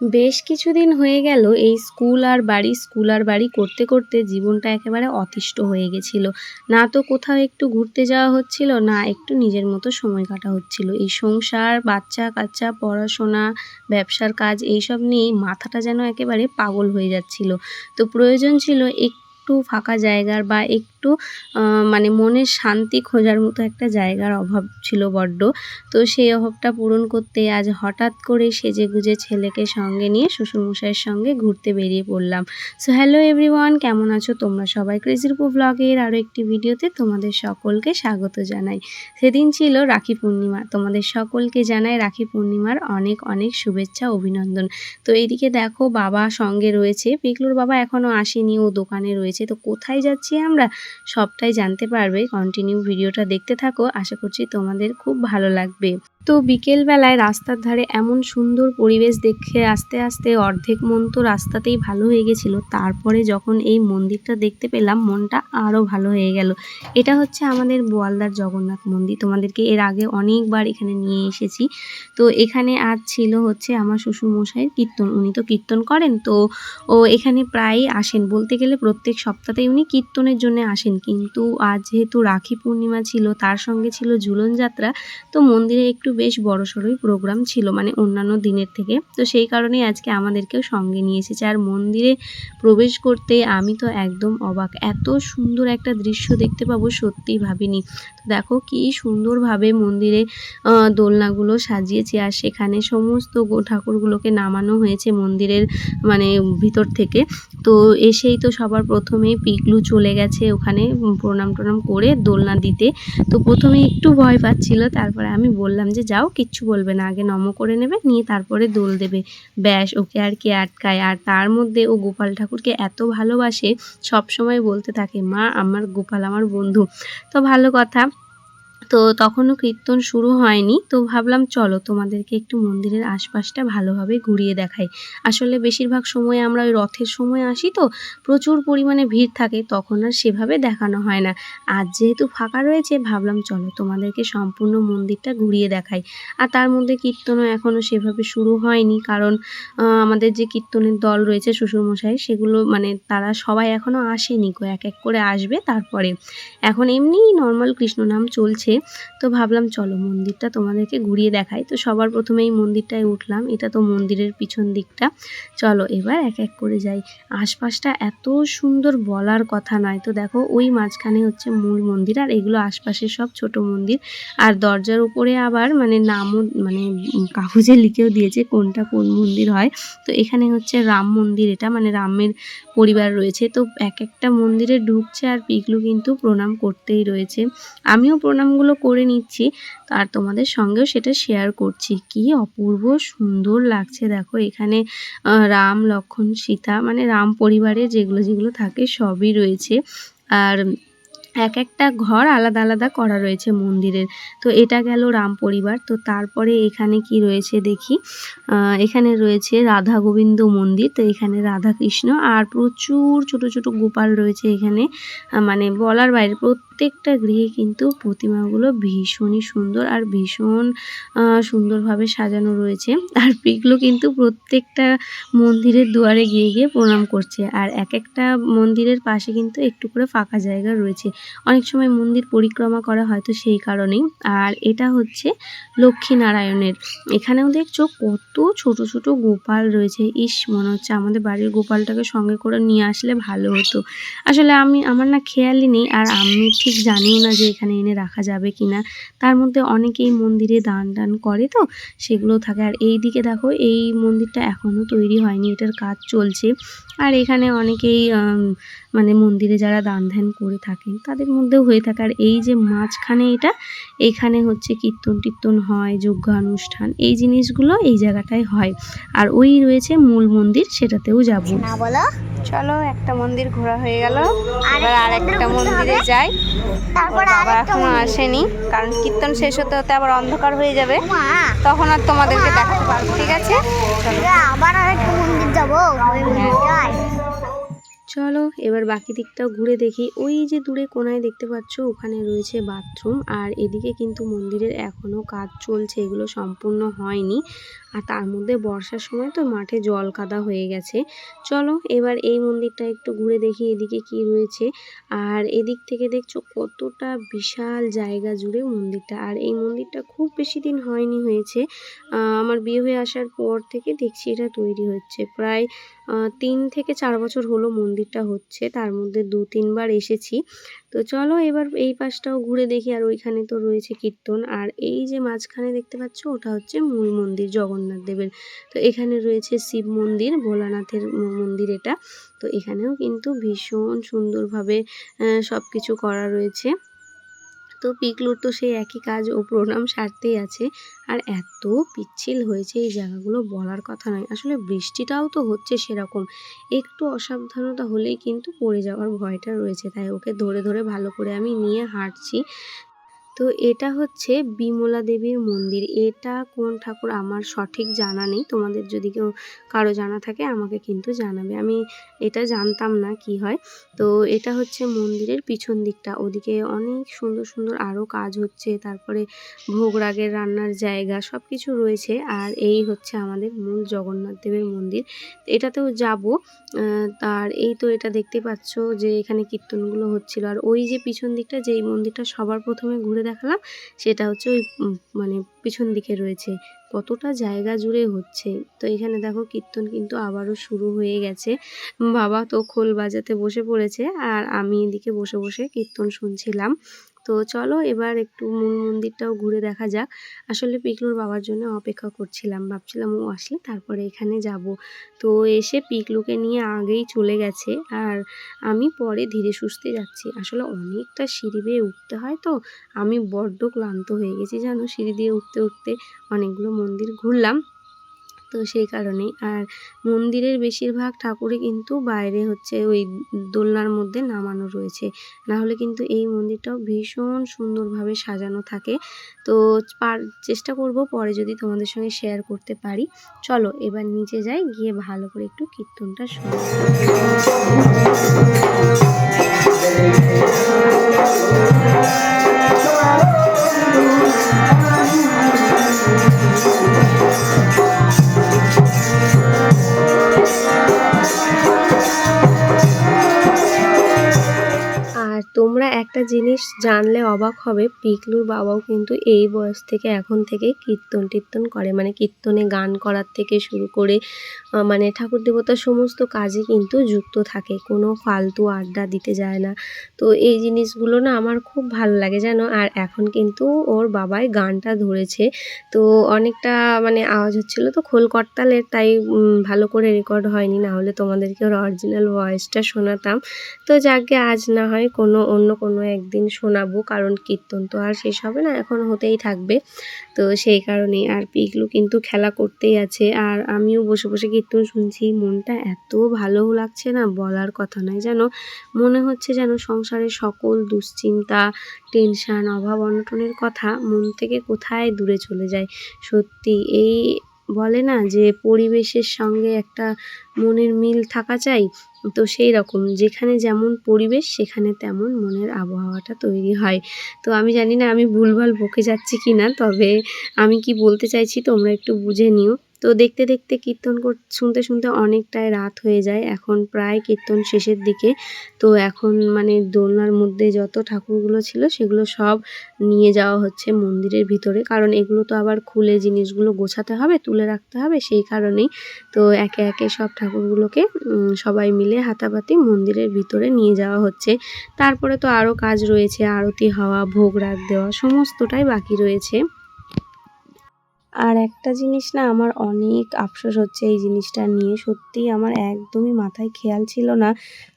বেশ কিছুদিন হয়ে গেল এই স্কুল আর বাড়ি, স্কুল আর বাড়ি করতে করতে জীবনটা একেবারে অতিষ্ঠ হয়ে গেছিল। না তো কোথাও একটু ঘুরতে যাওয়া হচ্ছিল, না একটু নিজের মতো সময় কাটা হচ্ছিল। এই সংসার, বাচ্চা কাচ্চা, পড়াশোনা, ব্যবসার কাজ এইসব নিয়েই মাথাটা যেন একেবারে পাগল হয়ে যাচ্ছিল। তো প্রয়োজন ছিল একটু ফাঁকা জায়গার বা একটু আহ, মানে মনের শান্তি খোঁজার মতো একটা জায়গার অভাব ছিল বড্ড। তো সেই অভাবটা পূরণ করতে আজ হঠাৎ করে সেজে গুজে ছেলেকে সঙ্গে নিয়ে শ্বশুরমশাইয়ের সঙ্গে ঘুরতে বেরিয়ে পড়লাম। সো হ্যালো এভরিওয়ান কেমন আছো? তোমরা সবাই ক্রেজিরপু ব্লগের আরও একটি ভিডিওতে তোমাদের সকলকে স্বাগত জানাই। সেদিন ছিল রাখি পূর্ণিমা। তোমাদের সকলকে জানাই রাখি পূর্ণিমার অনেক অনেক শুভেচ্ছা অভিনন্দন। তো এইদিকে দেখো বাবা সঙ্গে রয়েছে। পিকলুর বাবা এখনও আসেনি ও দোকানে রয়েছে। তো কোথায় যাচ্ছি আমরা? সবটাই জানতে পারবে। কন্টিনিউ ভিডিওটা দেখতে থাকো। আশা করছি তোমাদের খুব ভালো লাগবে। তো বিকেলবেলায় রাস্তার ধারে এমন সুন্দর পরিবেশ দেখে আস্তে আস্তে অর্ধেক মন তো রাস্তাতেই ভালো হয়ে গেছিল। তারপরে যখন এই মন্দিরটা দেখতে পেলাম, মনটা আরও ভালো হয়ে গেল। এটা হচ্ছে আমাদের বোয়ালদার জগন্নাথ মন্দির। তোমাদেরকে এর আগে অনেকবার এখানে নিয়ে এসেছি। তো এখানে আজ ছিল হচ্ছে আমার শ্বশুরমশাইয়ের কীর্তন। উনি তো কীর্তন করেন, তো ও এখানে প্রায়ই আসেন। বলতে গেলে প্রত্যেক সপ্তাহতেই উনি কীর্তনের জন্য আসেন। কিন্তু আজ যেহেতু রাখি পূর্ণিমা ছিল, তার সঙ্গে ছিল ঝুলন যাত্রা তো মন্দিরে একটু বেশ বড় সড়োই প্রোগ্রাম ছিল মানে অন্যান্য দিনের থেকে। তো সেই কারণেই আজকে আমাদেরকেও সঙ্গে নিয়ে এসেছে। আর মন্দিরে প্রবেশ করতে আমি তো একদম অবাক। এত সুন্দর একটা দৃশ্য দেখতে পাবো সত্যিই ভাবিনি। তো দেখো কি সুন্দরভাবে মন্দিরে দোলনাগুলো সাজিয়েছে। আর সেখানে সমস্ত ঠাকুরগুলোকে নামানো হয়েছে মন্দিরের মানে ভিতর থেকে। তো এসেই তো সবার প্রথমেই পিকলু চলে গেছে ওখানে প্রণাম টনাম করে দোলনা দিতে। তো প্রথমে একটু ভয় পাচ্ছিল, তারপরে আমি বললাম যে যাও, কিচ্ছু বলবে না। আগে নম করে নেবে, নিয়ে তারপরে দোল দেবে। ব্যাস, ওকে আর কে আটকায়? আর তার মধ্যে ও গোপাল ঠাকুরকে এত ভালোবাসে সব সময় বলতে থাকে, মা, আমার গোপাল আমার বন্ধু। তো ভালো কথা। তো তখনও কীর্তন শুরু হয়নি। তো ভাবলাম, চলো তোমাদেরকে একটু মন্দিরের আশপাশটা ভালোভাবে ঘুরিয়ে দেখাই। আসলে বেশিরভাগ সময় আমরা ওই রথের সময় আসি তো, প্রচুর পরিমাণে ভিড় থাকে, তখন আর সেভাবে দেখানো হয় না। আজ যেহেতু ফাঁকা রয়েছে, ভাবলাম চলো তোমাদেরকে সম্পূর্ণ মন্দিরটা ঘুরিয়ে দেখাই। আর তার মধ্যে কীর্তনও এখনও সেভাবে শুরু হয়নি, কারণ আমাদের যে কীর্তনের দল রয়েছে শ্বশুরমশাই, সেগুলো মানে তারা সবাই এখনও আসেনি গো এক এক করে আসবে তারপরে। এখন এমনিই নর্মাল কৃষ্ণ নাম চলছে তো ভাবলাম, চলো মন্দিরটা তোমাদেরকে ঘুরিয়ে দেখাই। তো সবার প্রথমে এই মন্দিরটায় উঠলাম। এটা তো মন্দিরের পিছন দিকটা। চলো এবার এক এক করে যাই। আশপাশটা এত সুন্দর বলার কথা নয়। তো দেখো, ওই মাঝখানে হচ্ছে মূল মন্দির আর এগুলো আশপাশের সব ছোট মন্দির। আর দরজার উপরে আবার মানে নামও মানে কাগজে লিখেও দিয়েছে কোনটা কোন মন্দির হয়। তো এখানে হচ্ছে রাম মন্দির এটা। মানে রামের পরিবার রয়েছে। তো এক একটা মন্দিরে ঢুকছে আর পিকলু কিন্তু প্রণাম করতেই রয়েছে। আমিও প্রণামগুলো করে নিচ্ছি আর তোমাদের সঙ্গেও সেটা শেয়ার করছি। কি অপূর্ব সুন্দর লাগছে। দেখো এখানে রাম লক্ষ্মণ সীতা মানে রাম পরিবারে যেগুলো যেগুলো থাকে সবই রয়েছে। আর এক একটা ঘর আলাদা আলাদা করা রয়েছে মন্দিরের। তো এটা গেল রাম পরিবার। তো তারপরে এখানে কি রয়েছে দেখি? এখানে রয়েছে রাধা গোবিন্দ মন্দির। তো এখানে রাধা কৃষ্ণ। আর প্রচুর ছোট ছোট গোপাল রয়েছে এখানে। মানে বলার বাইরে প্রত্যেকটা গৃহে কিন্তু প্রতিমাগুলো ভীষণই সুন্দর আর ভীষণ সুন্দরভাবে সাজানো রয়েছে। আর পিকলো কিন্তু প্রত্যেকটা মন্দিরের দুয়ারে গিয়ে গিয়ে প্রণাম করছে। আর এক একটা মন্দিরের পাশে কিন্তু একটু করে ফাঁকা জায়গা রয়েছে। অনেক সময় মন্দির পরিক্রমা করা হয়তো সেই কারণেই। আর এটা হচ্ছে লক্ষ্মীনারায়ণের। এখানেও দেখছ কত ছোট ছোট গোপাল রয়েছে। ইস, মনে হচ্ছে আমাদের বাড়ির গোপালটাকে সঙ্গে করে নিয়ে আসলে ভালো হতো। আসলে আমি, আমার না খেয়ালই নেই। আর আমি ঠিক জানিও না যে এখানে এনে রাখা যাবে কি না তার মধ্যে অনেকেই মন্দিরে দান টান করে তো, সেগুলো থাকে। আর এই দিকে দেখো, এই মন্দিরটা এখনও তৈরি হয়নি, এটার কাজ চলছে। আর এখানে অনেকেই মানে মন্দিরে যারা দান ধ্যান করে থাকেন, তাদের মধ্যেও হয়ে থাকে। আর এই যে মাঝখানে এটা, এখানে হচ্ছে কীর্তন টীর্তন হয় যজ্ঞ অনুষ্ঠান এই জিনিসগুলো এই জায়গাটায় হয়। আর ওই রয়েছে মূল মন্দির, সেটাতেও যাব। না বলো। চলো একটা মন্দির ঘোরা হয়ে গেল। এবার আর একটা মন্দিরে যাই। তারপর বাবা এখনও আসেনি কারণ কীর্তন শেষ হতে হতে আবার অন্ধকার হয়ে যাবে। তখন আর তোমাদেরকে দেখাতে পারব ঠিক আছে? আবার আরেকটা মন্দির যাব। চলো এবার বাকি দিকটাও ঘুরে দেখি। ওই যে দূরে কোনায় দেখতে পাচ্ছ ওখানে রয়েছে বাথরুম। আর এদিকে কিন্তু মন্দিরের এখনও কাজ চলছে এগুলো সম্পূর্ণ হয়নি। আর তার মধ্যে বর্ষার সময় তো মাঠে জল কাদা হয়ে গেছে। চলো, এবার এই মন্দিরটা একটু ঘুরে দেখি এদিকে কি রয়েছে। আর এদিক থেকে দেখছ কতটা বিশাল জায়গা জুড়ে মন্দিরটা। আর এই মন্দিরটা খুব বেশি দিন হয়নি হয়েছে। আমার বিয়ে হয়ে আসার পর থেকে দেখছি এটা তৈরি হচ্ছে। প্রায় তিন থেকে চার বছর হলো মন্দিরটা হচ্ছে। তার মধ্যে দু, তিনবার এসেছি। তো চলো, এবার এই পাশটাও ঘুরে দেখি। আর ওইখানে তো রয়েছে কীর্তন। আর এই যে মাঝখানে দেখতে পাচ্ছ, ওটা হচ্ছে মূল মন্দির, জগন্নাথ দেবের। তো এখানে রয়েছে শিব মন্দির, ভোলানাথের মন্দির এটা। তো এখানেও কিন্তু ভীষণ সুন্দরভাবে সব কিছু করা রয়েছে। তো পিকলুর তো সেই একই কাজ ও প্রণাম সারতেই আছে। আর এত পিচ্ছিল হয়েছে এই জায়গাগুলো বলার কথা নয়। আসলে বৃষ্টিটাও তো হচ্ছে সেরকম। একটু অসাবধানতা হলেই কিন্তু পড়ে যাওয়ার ভয়টা রয়েছে। তাই ওকে ধরে ধরে ভালো করে আমি নিয়ে হাঁটছি। তো এটা হচ্ছে বিমলা দেবীর মন্দির। এটা কোন ঠাকুর আমার সঠিক জানা নেই। তোমাদের যদি কেউ কারও জানা থাকে, আমাকে কিন্তু জানাবে। আমি এটা জানতাম না কি হয়। তো এটা হচ্ছে মন্দিরের পিছন দিকটা। ওদিকে অনেক সুন্দর সুন্দর আরও কাজ হচ্ছে। তারপরে ভোগ রাগের রান্নার জায়গা সব কিছু রয়েছে। আর এই হচ্ছে আমাদের মূল জগন্নাথ দেবের মন্দির। এটাতেও যাব। তার এই তো এটা দেখতে পাচ্ছ যে এখানে কীর্তনগুলো হচ্ছিল। আর ওই যে পিছন দিকটা, যেই মন্দিরটা সবার প্রথমে ঘুরে দেখালাম। সেটা হচ্ছে ওই মানে পিছন দিকে রয়েছে। কতটা জায়গা জুড়ে হচ্ছে। তো এখানে দেখো কীর্তন কিন্তু আবারও শুরু হয়ে গেছে। বাবা তো খোল বাজাতে বসে পড়েছে। আর আমি এদিকে বসে বসে কীর্তন শুনছিলাম। তো চলো এবার একটু মূল মন্দিরটাও ঘুরে দেখা যাক। আসলে পিকলুর বাবার জন্য অপেক্ষা করছিলাম, ভাবছিলাম ও আসলে তারপরে এখানে যাব। তো এসে পিকলুকে নিয়ে আগেই চলে গেছে আর আমি পরে ধীরে সুস্থে যাচ্ছি। আসলে অনেকটা সিঁড়ি বেয়ে উঠতে হয় তো, আমি বড্ড ক্লান্ত হয়ে গেছি জানো, সিঁড়ি দিয়ে উঠতে উঠতে অনেকগুলো মন্দির ঘুরলাম। তো সেই কারণেই। আর মন্দিরের বেশিরভাগ ঠাকুরই কিন্তু বাইরে হচ্ছে ওই দোলনার মধ্যে নামানো রয়েছে। না হলে কিন্তু এই মন্দিরটাও ভীষণ সুন্দরভাবে সাজানো থাকে। তো পার, চেষ্টা করব পরে যদি তোমাদের সঙ্গে শেয়ার করতে পারি। চলো এবার নিচে যাই, গিয়ে ভালো করে একটু কীর্তনটা শুনি। জিনিস জানলে অবাক হবে। পিকলুর বাবাও কিন্তু এই বয়স থেকে এখন থেকে কীর্তন টীর্তন করে। মানে কীর্তনে গান করার থেকে শুরু করে মানে ঠাকুর দেবতার সমস্ত কাজে কিন্তু যুক্ত থাকে। কোনো ফালতু আড্ডা দিতে যায় না। তো এই জিনিসগুলো না আমার খুব ভালো লাগে জানো? আর এখন কিন্তু ওর বাবাই গানটা ধরেছে। তো অনেকটা মানে আওয়াজ হচ্ছিল। তো খোল করতালের তাই ভালো করে রেকর্ড হয়নি। না হলে তোমাদেরকে ওর অরিজিনাল ভয়েসটা শোনাতাম। তো যাকে আজ না হয় কোনো অন্য কোনো একদিন শোনাবো, কারণ কীর্তন তো আর শেষ হবে না, এখন হতেই থাকবে। তো সেই কারণেই আর পিকলু কিন্তু খেলা করতেই আছে, আর আমিও বসে বসে কীর্তন শুনছি, মনটা এত ভালো লাগছে না, বলার কথা নয় যেন। মনে হচ্ছে যেন সংসারের সকল দুশ্চিন্তা, টেনশান, অভাব, অনটনের কথা মন থেকে কোথায় দূরে চলে যায়। সত্যি এই বলে না যে পরিবেশের সঙ্গে একটা মনের মিল থাকা চাই তো সেই রকম, যেখানে যেমন পরিবেশ, সেখানে তেমন মনের আবহাওয়াটা তৈরি হয়। তো আমি জানি না আমি ভুলভাল বকে যাচ্ছি কি না তবে আমি কি বলতে চাইছি তোমরা একটু বুঝে নিও। তো দেখতে দেখতে কীর্তন কর, শুনতে শুনতে অনেকটাই রাত হয়ে যায়। এখন প্রায় কীর্তন শেষের দিকে। তো এখন মানে দোলনার মধ্যে যত ঠাকুরগুলো ছিল সেগুলো সব নিয়ে যাওয়া হচ্ছে মন্দিরের ভিতরে। কারণ এগুলো তো আবার খুলে জিনিসগুলো গোছাতে হবে, তুলে রাখতে হবে সেই কারণেই। তো একে একে সব ঠাকুরগুলোকে সবাই মিলে হাতাপাতি মন্দিরের ভিতরে নিয়ে যাওয়া হচ্ছে। তারপরে তো আরও কাজ রয়েছে, আরতি হওয়া, ভোগ রাগ দেওয়া, সমস্তটাই বাকি রয়েছে। আর একটা জিনিস না আমার অনেক আফসোস হচ্ছে এই জিনিসটা নিয়ে। সত্যি আমার একদমই মাথায় খেয়াল ছিল না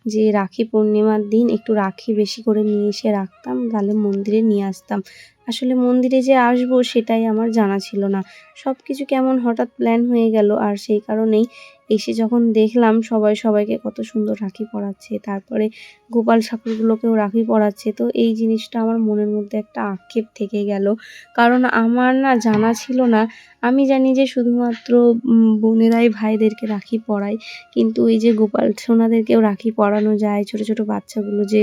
যে রাখি পূর্ণিমার দিন একটু রাখি বেশি করে নিয়ে এসে রাখতাম, তাহলে মন্দিরে নিয়ে আসতাম। আসলে মন্দিরে যে আসব সেটাই আমার জানা ছিল না। সব কিছু কেমন হঠাৎ প্ল্যান হয়ে গেল আর সেই কারণেই এসে যখন দেখলাম সবাই সবাইকে কত সুন্দর রাখি পরাচ্ছে, তারপরে গোপাল ঠাকুরগুলোকেও রাখি পরাচ্ছে, তো এই জিনিসটা আমার মনের মধ্যে একটা আক্ষেপ থেকে গেল। কারণ আমার না জানা ছিল না, আমি জানি যে শুধুমাত্র বোনেরাই ভাইদেরকে রাখি পরায়, কিন্তু এই যে গোপাল সোনাদেরকেও রাখি পরানো যায়, ছোট ছোট বাচ্চাগুলো যে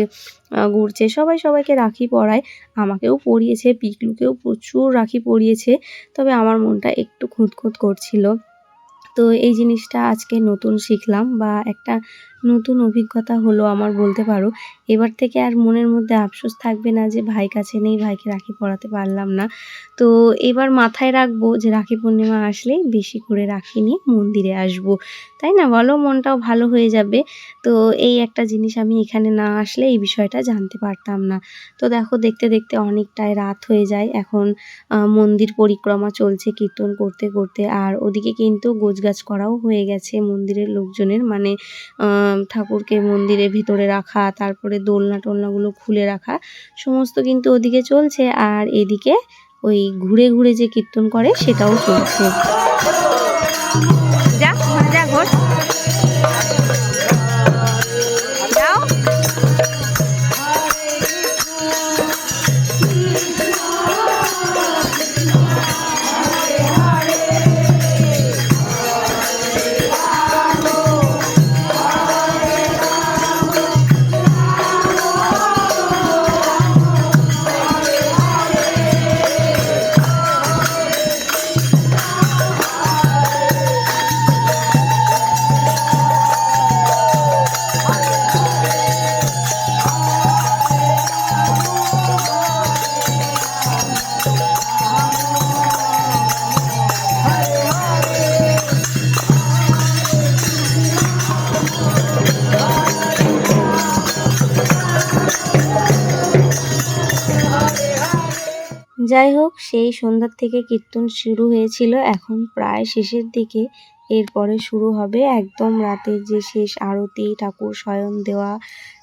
ঘুরছে সবাই সবাইকে রাখি পরায়। আমাকেও পরিয়েছে, পিকলুকেও প্রচুর রাখি পরিয়েছে, তবে আমার মনটা একটু খুঁতখুঁত করছিল। তো এই জিনিসটা আজকে নতুন শিখলাম বা একটা নতুন অভিজ্ঞতা হলো আমার, বলতে পারো। এবার থেকে আর মনের মধ্যে আফসোস থাকবে না যে, ভাই কাছে নেই, ভাইকে রাখি পড়াতে পারলাম না। তো এবার মাথায় রাখব যে, রাখি পূর্ণিমা আসলেই বেশি করে রাখি নিয়ে মন্দিরে আসব। তাই না? বলো, মনটাও ভালো হয়ে যাবে। তো এই একটা জিনিস আমি এখানে না আসলে এই বিষয়টা জানতে পারতাম না। তো দেখো, দেখতে দেখতে অনেকটাই রাত হয়ে যায়। এখন মন্দির পরিক্রমা চলছে কীর্তন করতে করতে। আর ওদিকে কিন্তু গোছগাছ করাও হয়ে গেছে মন্দিরের লোকজনের। মানে ঠাকুরকে মন্দিরের ভিতরে রাখা, তারপরে দোলনা টোলনাগুলো খুলে রাখা, সমস্ত কিন্তু ওদিকে চলছে। আর এদিকে ওই ঘুরে ঘুরে যে কীর্তন করে, সেটাও চলছে। যা যা ঘর যাই হোক, সেই সন্ধ্যার থেকে কীর্তন শুরু হয়েছিল। এখন প্রায় শেষের দিকে। এরপরে শুরু হবে একদম রাতের যে শেষ আরতি, ঠাকুর শয়ন দেওয়া,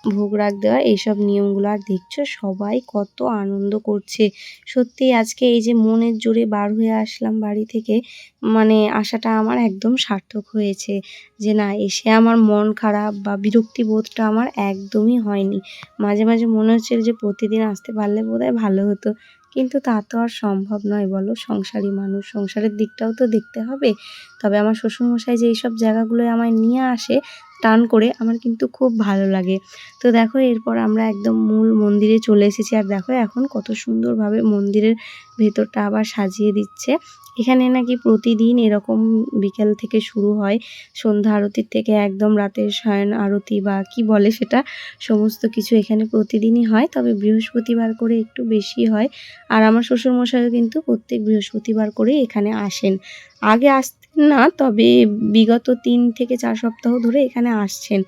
ভোগ রাগ দেওয়া, এইসব নিয়মগুলো। আর দেখছ, সবাই কত আনন্দ করছে। সত্যি, আজকে এই যে মনের জোরে বার হয়ে আসলাম বাড়ি থেকে মানে আসাটা আমার একদম সার্থক হয়েছে যে না, এসে আমার মন খারাপ বা বিরক্তি বোধটা আমার একদমই হয়নি। মাঝে মাঝে মনে হচ্ছিল যে প্রতিদিন আসতে পারলে বোধহয় ভালো হতো। কিন্তু তা তো আর সম্ভব নয়, বলো। সংসারী মানুষ, সংসারের দিকটাও তো দেখতে হবে। তবে আমার শ্বশুরমশাই যে এইসব জায়গাগুলোয় আমায় নিয়ে আসে টান করে আমার কিন্তু খুব ভালো লাগে। তো দেখো, এরপর আমরা একদম মূল মন্দিরে চলে এসেছি। আর দেখো, এখন কত সুন্দরভাবে মন্দিরের ভেতরটা আবার সাজিয়ে দিচ্ছে। এখানে নাকি প্রতিদিন এরকম বিকেল থেকে শুরু হয়। সন্ধ্যা আরতির থেকে একদম রাতের শয়ন আরতি বা কি বলে সেটা, সমস্ত কিছু এখানে প্রতিদিনই হয়। তবে বৃহস্পতিবার করে একটু বেশি হয়। আর আমার শ্বশুরমশাইও কিন্তু প্রত্যেক বৃহস্পতিবার করে এখানে আসেন। আগে আসতেন না, তবে বিগত তিন থেকে চার সপ্তাহ ধরে এখানে আসছেন।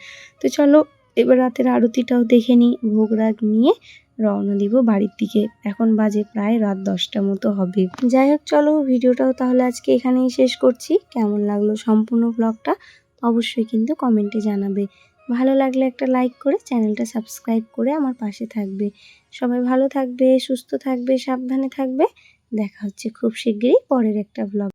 তো চলো, এবার রাতের আরতিটাও দেখে নিই, ভোগ রাগ নিয়ে রওনা দিব বাড়ির দিকে। এখন বাজে প্রায় রাত দশটা মতো হবে। যাই হোক, চলো, ভিডিওটাও তাহলে আজকে এখানেই শেষ করছি। কেমন লাগল সম্পূর্ণ ব্লগটা অবশ্যই কিন্তু কমেন্টে জানাবে। ভালো লাগলে একটা লাইক করে চ্যানেলটা সাবস্ক্রাইব করে আমার পাশে থাকবে। সবাই ভালো থাকবে, সুস্থ থাকবে, সাবধানে থাকবে। দেখা হচ্ছে খুব শীঘ্রই পরের একটা ব্লগ